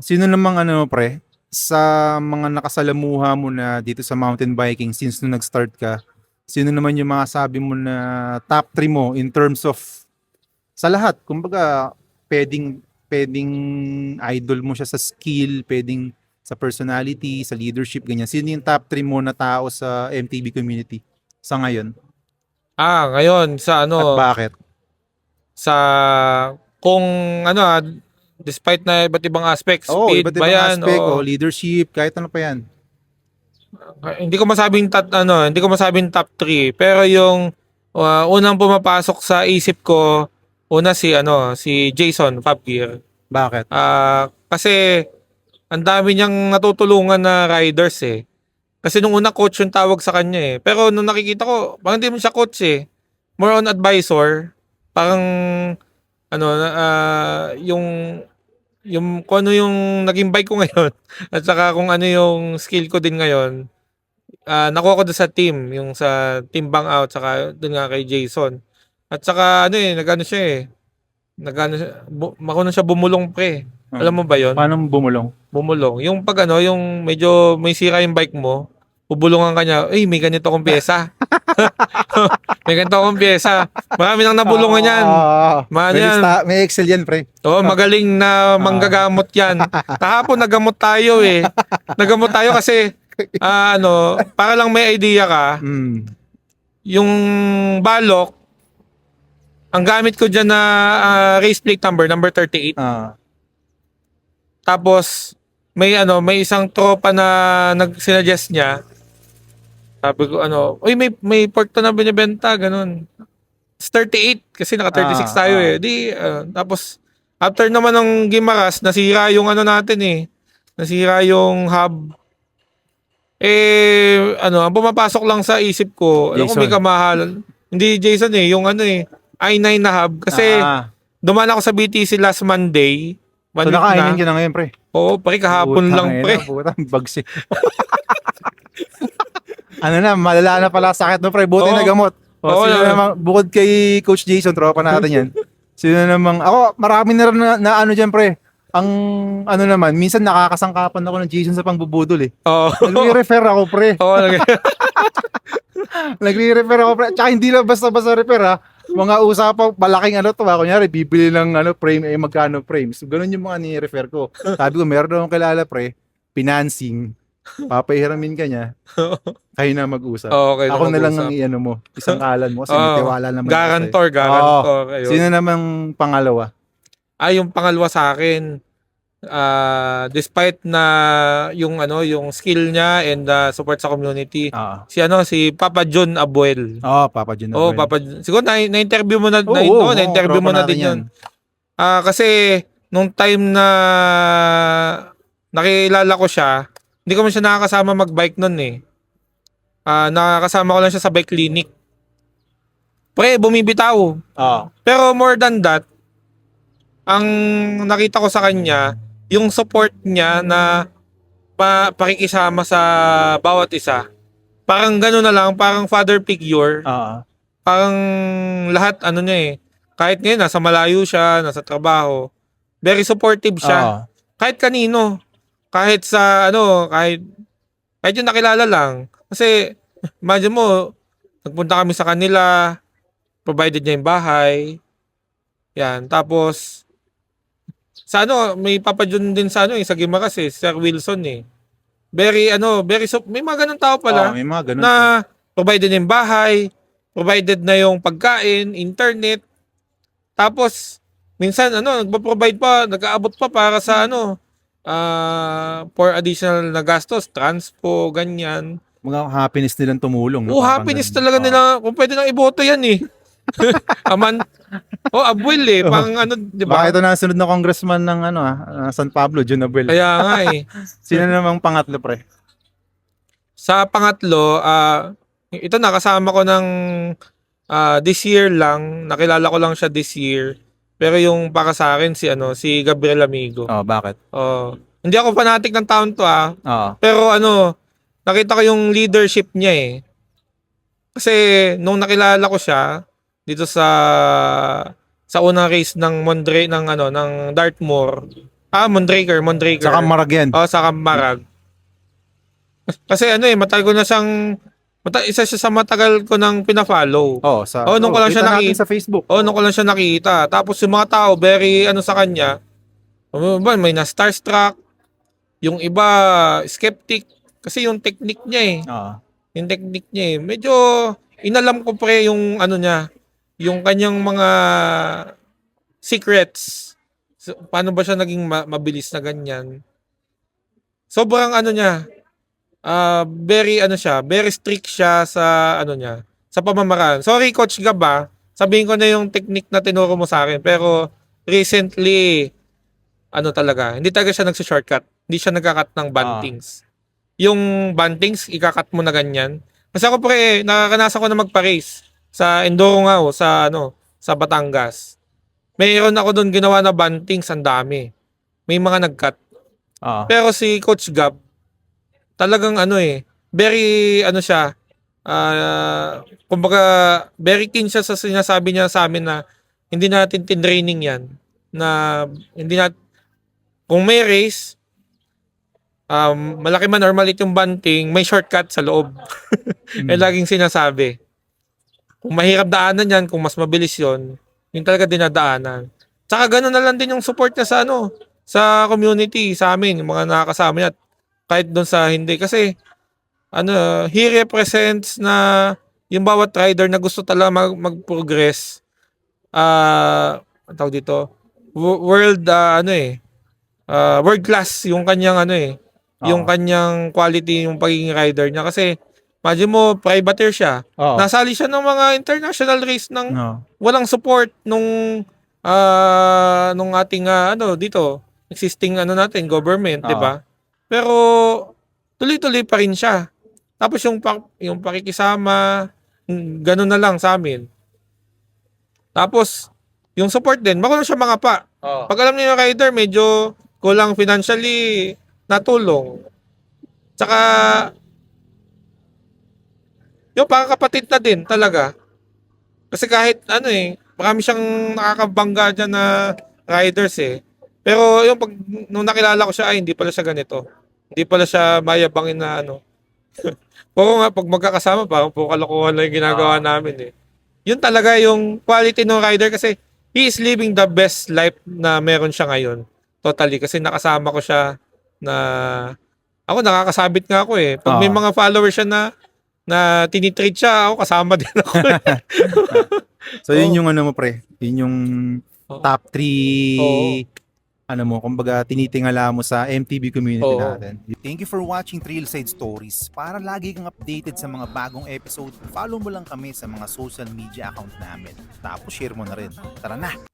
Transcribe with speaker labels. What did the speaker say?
Speaker 1: Sino namang ano pre, sa mga nakasalamuha mo na dito sa mountain biking since nung nag-start ka, sino naman yung mga sabi mo na top 3 mo in terms of sa lahat? Kumbaga, pwedeng pwedeng idol mo siya sa skill, pwedeng sa personality, sa leadership, ganyan. Sino yung top 3 mo na tao sa MTB community sa ngayon?
Speaker 2: Ah, ngayon sa
Speaker 1: At
Speaker 2: ano,
Speaker 1: bakit?
Speaker 2: sa kung ano ah, despite na iba't ibang aspects,
Speaker 1: Oo,
Speaker 2: speed
Speaker 1: iba't
Speaker 2: ba
Speaker 1: ibang
Speaker 2: yan?
Speaker 1: aspect,
Speaker 2: Oo.
Speaker 1: oh, leadership, kahit ano pa yan.
Speaker 2: Ah, hindi ko masabing top ano, hindi ko masabing top 3, pero yung ah, unang pumapasok sa isip ko una si ano, si Jason Fabgear.
Speaker 1: Bakit?
Speaker 2: Ah, kasi ang dami niyang natutulungan na riders eh. Kasi nung una coach yung tawag sa kanya eh. Pero nung nakikita ko, parang hindi mo siya coach eh. More on advisor. Parang ano ah, yung yung kung ano yung naging bike ko ngayon at saka kung ano yung skill ko din ngayon. Ah, nakuha ko doon sa team, yung sa team bang out saka doon nga kay Jason. At saka ano eh, nagano siya eh. Nagano siya, bu- siya bumulong pre. Alam mo ba 'yon?
Speaker 1: Paano bumulong?
Speaker 2: Bumulong. Yung pag ano, yung medyo may sira yung bike mo, bubulungan ka niya, "Ay, may ganito akong pyesa." may ganito akong pyesa. Marami nang nabulungan yan. Maano
Speaker 1: may,
Speaker 2: yan?
Speaker 1: lista- may Excel yan, pre.
Speaker 2: Oo, magaling na manggagamot yan. Kahapon nagamot tayo eh. Nagamot tayo kasi ah, ano, para lang may idea ka,
Speaker 1: Mm.
Speaker 2: yung balok, ang gamit ko dyan na ah, race plate number, number 38.
Speaker 1: Ah.
Speaker 2: Tapos, may ano, may isang tropa na nag-suggest niya. Sabi ko, ano, uy, may, may pork to na binibenta, ganun. It's 38, kasi naka-36
Speaker 1: Ah,
Speaker 2: tayo
Speaker 1: ah.
Speaker 2: eh. Di, ah, tapos, after naman ng Gimaras, nasira yung ano natin eh. Nasira yung hub. Eh, ano, ang pumapasok lang sa isip ko, ano kung may kamahalan. Hindi Jason eh, yung ano eh, i9 na hub. Kasi,
Speaker 1: ah.
Speaker 2: dumaan ako sa BTC last Monday. One
Speaker 1: so, nakainin
Speaker 2: na.
Speaker 1: ka na ngayon, pre.
Speaker 2: Oo, pare kahapon
Speaker 1: Putang
Speaker 2: lang, pre.
Speaker 1: Putang bags eh. ano na, malala na pala sakit no, pre. Buti
Speaker 2: Oo.
Speaker 1: na gamot. O,
Speaker 2: Oo,
Speaker 1: sino
Speaker 2: na-
Speaker 1: namang, bukod kay Coach Jason, tropa natin yan. Sino namang, ako, marami na rin na, na ano dyan, pre. Ang, ano naman, minsan nakakasangkapan ako ng Jason sa pangbubudol eh.
Speaker 2: Oo.
Speaker 1: Nagre-refer ako, pre.
Speaker 2: Oo, lagi.
Speaker 1: Nagre-refer ako, pre. Tsaka hindi lang basta-basta refer ha. Mga usapang malaking ano to ha. Kunyari, bibili ng ano, frame, eh magkano frame. So, ganun yung mga ni-refer ko. Sabi ko, meron akong kilala, pre. Financing. Papahiramin ka niya. Kayo na mag-usap.
Speaker 2: Oo, okay.
Speaker 1: Ako na lang
Speaker 2: mag-usap.
Speaker 1: ang iano mo. Isang kalan mo. Kasi
Speaker 2: Oo.
Speaker 1: may tiwala naman. ako
Speaker 2: Garantor, garantor.
Speaker 1: sa'yo.
Speaker 2: ayun.
Speaker 1: Sino namang pangalawa?
Speaker 2: Ah, yung pangalawa sa akin, ah, despite na yung ano, yung skill niya and ah, support sa community,
Speaker 1: Oo.
Speaker 2: si ano, si Papa John Abuel.
Speaker 1: Oh, Papa Jun.
Speaker 2: Oo, Papa John. Siguro na, na-interview mo na,
Speaker 1: Oo,
Speaker 2: na,
Speaker 1: oo,
Speaker 2: oo, na-interview
Speaker 1: tropa
Speaker 2: mo na
Speaker 1: natin
Speaker 2: din yun. Ah, kasi nung time na nakilala ko siya, hindi ko man siya nakakasama mag-bike nun eh. Ah, nakakasama ko lang siya sa bike clinic. Pre, bumibitaw.
Speaker 1: Oo.
Speaker 2: Pero more than that, ang nakita ko sa kanya, yung support niya na pa, pakikisama sa bawat isa. Parang gano'n na lang, parang father figure
Speaker 1: Oo.
Speaker 2: parang lahat ano niya eh. Kahit ngayon nasa malayo siya, nasa trabaho, very supportive siya.
Speaker 1: Oo.
Speaker 2: Kahit kanino. Kahit sa ano, kahit kahit yung nakilala lang. Kasi imagine mo, nagpunta kami sa kanila, provided niya yung bahay. Yan, tapos sa ano, may papadyon din sa ano, eh, sa Gimaras eh, Sir Wilson eh. Very ano, very sup- may mga ganun tao pala
Speaker 1: Oo, may mga ganun.
Speaker 2: na provided na yung bahay, provided na yung pagkain, internet. Tapos, minsan, ano, nagpa-provide pa, nag-aabot pa para sa, ano, ah for additional na gastos, transpo, ganyan.
Speaker 1: mga happiness nilang tumulong. no?
Speaker 2: Oh,
Speaker 1: Parang
Speaker 2: happiness
Speaker 1: ganun.
Speaker 2: talaga nila. Kung pwede nang iboto yan eh. Aman. Oh, abuel eh. Pang ano, di
Speaker 1: Baka
Speaker 2: ba?
Speaker 1: ito na sunod na congressman ng ano ah, ah, San Pablo, John Abuel.
Speaker 2: Kaya nga eh.
Speaker 1: Sino namang pangatlo pre?
Speaker 2: Sa pangatlo, ah ito nakasama ko ng ah, this year lang, nakilala ko lang siya this year. Pero yung para sa akin si ano, si Gabriel Amigo.
Speaker 1: Oh, bakit?
Speaker 2: Oh, hindi ako fanatic ng taon to ah,
Speaker 1: Oo.
Speaker 2: pero ano, nakita ko yung leadership niya eh. Kasi nung nakilala ko siya dito sa sa unang race ng Mondre ng ano ng Dartmoor, Ah, Mondraker, Mondraker.
Speaker 1: Saka Maragyan.
Speaker 2: Oh, sa Marag. Kasi ano eh, matagal ko na siyang mata, isa siya sa matagal ko nang pina-follow.
Speaker 1: Oh, sa
Speaker 2: Oh, nung ko lang siya
Speaker 1: kita natin
Speaker 2: nakita.
Speaker 1: sa Facebook.
Speaker 2: Oh, nung ko lang siya nakita. Tapos yung mga tao, very ano sa kanya. Ano ba, may na starstruck. Yung iba, skeptic. Kasi yung technique niya eh.
Speaker 1: Oo.
Speaker 2: Yung technique niya eh. Medyo, inalam ko pre yung ano niya. Yung kanyang mga secrets. So, paano ba siya naging ma- mabilis na ganyan? Sobrang ano niya. Ah very ano siya, very strict siya sa ano niya, sa pamamaraan. Sorry Coach Gab ah, sabihin ko na yung technique na tinuro mo sa akin. Pero recently, ano talaga, hindi talaga siya nagsi-shortcut. Hindi siya nagkakat ng bantings. Yung bantings, ikakat mo na ganyan. Kasi ako pre, nakakanasan ko na magpa-race sa enduro nga oh, sa ano, sa Batangas. Mayroon ako doon ginawa na bantings, ang dami. May mga nag-cut.
Speaker 1: Oo.
Speaker 2: Pero si Coach Gab, talagang ano eh, very ano siya, ah kumbaga very keen siya sa sinasabi niya sa amin na hindi natin tinraining yan. Na hindi nat kung may race, um, malaki man or maliit yung banting, may shortcut sa loob. eh laging sinasabi. Kung mahirap daanan yan, kung mas mabilis yon yung talaga dinadaanan. Tsaka gano'n na lang din yung support niya sa ano, sa community, sa amin, yung mga nakakasama niya. Kahit doon sa hindi. Kasi, ano, he represents na yung bawat rider na gusto talaga mag, mag-progress. Ah, ang tawag dito, wo- world, ah, ano eh, ah, world class yung kanyang ano eh, yung
Speaker 1: Oo.
Speaker 2: kanyang quality, yung pagiging rider niya. Kasi, imagine mo, privateer siya.
Speaker 1: Oo.
Speaker 2: Nasali siya ng mga international race ng
Speaker 1: Oo.
Speaker 2: walang support nung ah nung ating ah, ano dito existing ano natin government, 'di ba? Pero tuloy-tuloy pa rin siya. Tapos yung pa, yung pakikisama, ganun na lang sa amin. Tapos yung support din, makulang siya mga pa.
Speaker 1: Oo.
Speaker 2: Pag alam niyo yung rider, medyo kulang financially natulong. Tsaka yung kapatid na din talaga. Kasi kahit ano eh, marami siyang nakakabangga dyan na riders eh. Pero yung pag nung nakilala ko siya, ay hindi pala siya ganito. Hindi pala siya mayabangin na ano. Puro nga pag magkakasama, parang puro kalokohan lang yung ginagawa namin eh. Yun talaga yung quality ng rider kasi he is living the best life na meron siya ngayon. Totally. Kasi nakasama ko siya na ako nakakasabit nga ako eh. Pag may
Speaker 1: Oo.
Speaker 2: mga followers siya na na tinitreat siya, ako kasama din ako.
Speaker 1: So yun
Speaker 2: Oo.
Speaker 1: yung ano mo pre, yun yung
Speaker 2: Oo.
Speaker 1: top 3
Speaker 2: Oo.
Speaker 1: Ano mo, kumbaga tinitingala mo sa MTB community
Speaker 2: Oo.
Speaker 1: natin.
Speaker 3: Thank you for watching Trailside Stories. Para lagi kang updated sa mga bagong episode, follow mo lang kami sa mga social media account namin. Tapos share mo na rin. Tara na!